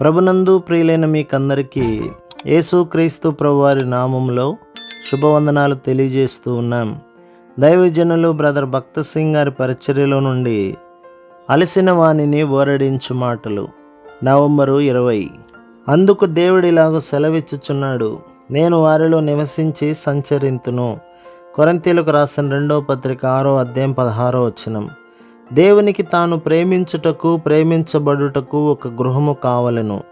ప్రభునందు ప్రియులైన మీకందరికీ యేసుక్రీస్తు ప్రభువారి నామంలో శుభవందనాలు తెలియజేస్తూ ఉన్నాం. దైవజనులు బ్రదర్ భక్త సింగ్ గారి పరిచర్యలో నుండి అలసిన వాణిని ఓరడించు మాటలు. నవంబరు ఇరవై. అందుకు దేవుడిలాగా సెలవిచ్చుచున్నాడు. నేను వారిలో నివసించి సంచరింతును. కొరంతీలకు రాసిన రెండో పత్రిక ఆరో అధ్యాయం పదహారో వచనం. దేవునికి తాను ప్రేమించుటకు ప్రేమించబడుటకు ఒక గృహము కావలెను.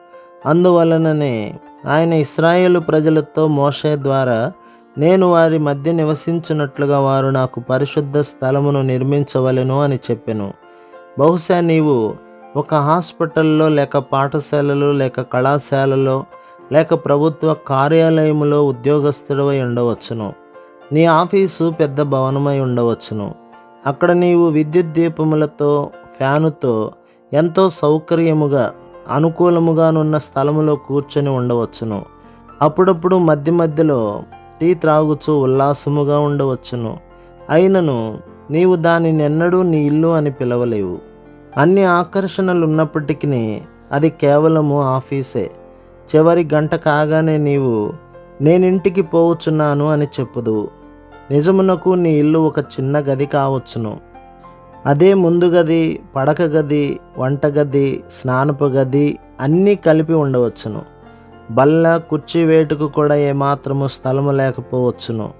అందువలననే ఆయన ఇస్రాయేలు ప్రజలతో మోషే ద్వారా నేను వారి మధ్య నివసించున్నట్లుగా వారు నాకు పరిశుద్ధ స్థలమును నిర్మించవలెను అని చెప్పెను. బహుశా నీవు ఒక హాస్పిటల్లో లేక పాఠశాలలో లేక కళాశాలలో లేక ప్రభుత్వ కార్యాలయములో ఉద్యోగస్తుడవై ఉండవచ్చును. నీ ఆఫీసు పెద్ద భవనమై ఉండవచ్చును. అక్కడ నీవు విద్యుత్ దీపములతో ఫ్యానుతో ఎంతో సౌకర్యముగా అనుకూలముగానున్న స్థలములో కూర్చొని ఉండవచ్చును. అప్పుడప్పుడు మధ్య మధ్యలో టీ త్రాగుచు ఉల్లాసముగా ఉండవచ్చును. అయినను నీవు దానిని ఎన్నడూ నీ ఇల్లు అని పిలవలేవు. అన్ని ఆకర్షణలు ఉన్నప్పటికీ అది కేవలము ఆఫీసే. చివరి గంట కాగానే నీవు నేనింటికి పోవచ్చున్నాను అని చెప్పుదువు నిజమునకు నీ ఇల్లు ఒక చిన్న గది కావచ్చును. అదే ముందు గది పడక గది వంటగది స్నానపు గది అన్నీ కలిపి ఉండవచ్చును. బల్ల కుర్చీ వేటుకు కూడా ఏమాత్రము స్థలము లేకపోవచ్చును.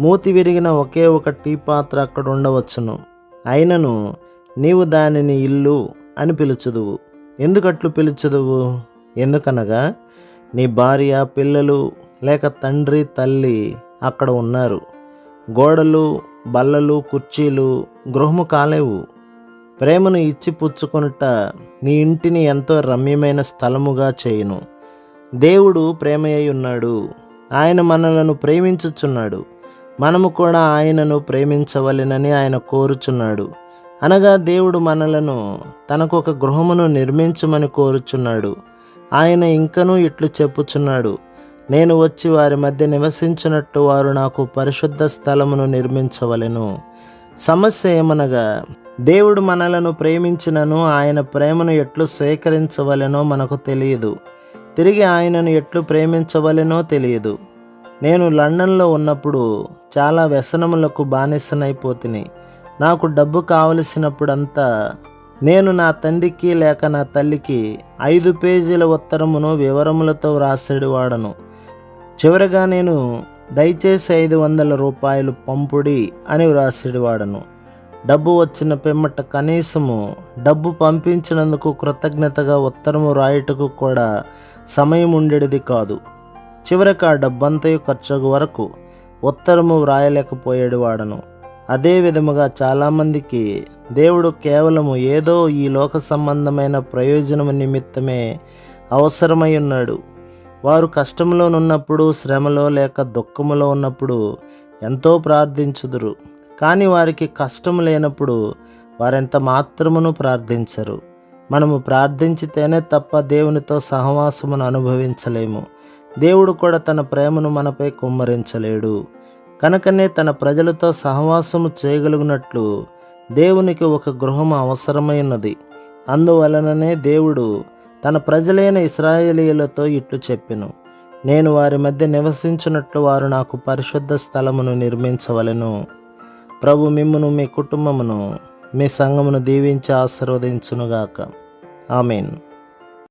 మూతి విరిగిన ఒకే ఒక టీ పాత్ర అక్కడ ఉండవచ్చును. అయినను నీవు దానిని ఇల్లు అని పిలుచుదువు. ఎందుకట్లు పిలుచుదువు? ఎందుకనగా నీ భార్య పిల్లలు లేక తండ్రి తల్లి అక్కడ ఉన్నారు. గోడలు బల్లలు కుర్చీలు గృహము కాలేవు. ప్రేమను ఇచ్చి పుచ్చుకొనుట నీ ఇంటిని ఎంతో రమ్యమైన స్థలముగా చేయును. దేవుడు ప్రేమయ్య ఉన్నాడు. ఆయన మనలను ప్రేమించుచున్నాడు. మనము కూడా ఆయనను ప్రేమించవలెనని ఆయన కోరుచున్నాడు. అనగా దేవుడు మనలను తనకు ఒక గృహమును నిర్మించమని కోరుచున్నాడు. ఆయన ఇంకనూ ఇట్లు చెప్పుచున్నాడు. నేను వచ్చి వారి మధ్య నివసించినట్టు వారు నాకు పరిశుద్ధ స్థలమును నిర్మించవలెను. సమస్య ఏమనగా దేవుడు మనలను ప్రేమించినను ఆయన ప్రేమను ఎట్లు స్వీకరించవలెనో మనకు తెలియదు. తిరిగి ఆయనను ఎట్లు ప్రేమించవలెనో తెలియదు. నేను లండన్లో ఉన్నప్పుడు చాలా వ్యసనములకు బానిసనైపోతిని. నాకు డబ్బు కావలసినప్పుడంతా నేను నా తండ్రికి లేక నా తల్లికి ఐదు పేజీల ఉత్తరమును వివరములతో వ్రాసేవాడను చివరగా నేను దయచేసి ఐదు వందల రూపాయలు పంపుడి అని వ్రాసేవాడను డబ్బు వచ్చిన పిమ్మట కనీసము డబ్బు పంపించినందుకు కృతజ్ఞతగా ఉత్తరము రాయుటకు కూడా సమయం ఉండేది కాదు. చివరికి ఆ డబ్బంతయు ఖర్చు వరకు ఉత్తరము వ్రాయలేకపోయాడు వాడను. అదే విధముగా చాలామందికి దేవుడు కేవలము ఏదో ఈ లోక సంబంధమైన ప్రయోజనము నిమిత్తమే అవసరమై ఉన్నాడు. వారు కష్టంలోనున్నప్పుడు శ్రమలో లేక దుఃఖములో ఉన్నప్పుడు ఎంతో ప్రార్థించుదురు. కానీ వారికి కష్టం లేనప్పుడు వారెంత మాత్రమును ప్రార్థించరు. మనము ప్రార్థించితేనే తప్ప దేవునితో సహవాసమును అనుభవించలేము. దేవుడు కూడా తన ప్రేమను మనపై కుమ్మరించలేడు. కనుకనే తన ప్రజలతో సహవాసము చేయగలిగినట్లు దేవునికి ఒక గృహం అవసరమైనది. అందువలననే దేవుడు తన ప్రజలైన ఇస్రాయేలీలతో ఇట్లు చెప్పెను. నేను వారి మధ్య నివసించినట్లు వారు నాకు పరిశుద్ధ స్థలమును నిర్మించవలెను. ప్రభు మిమ్మును మీ కుటుంబమును మీ సంఘమును దీవించి ఆశీర్వదించునుగాక. ఆమెను.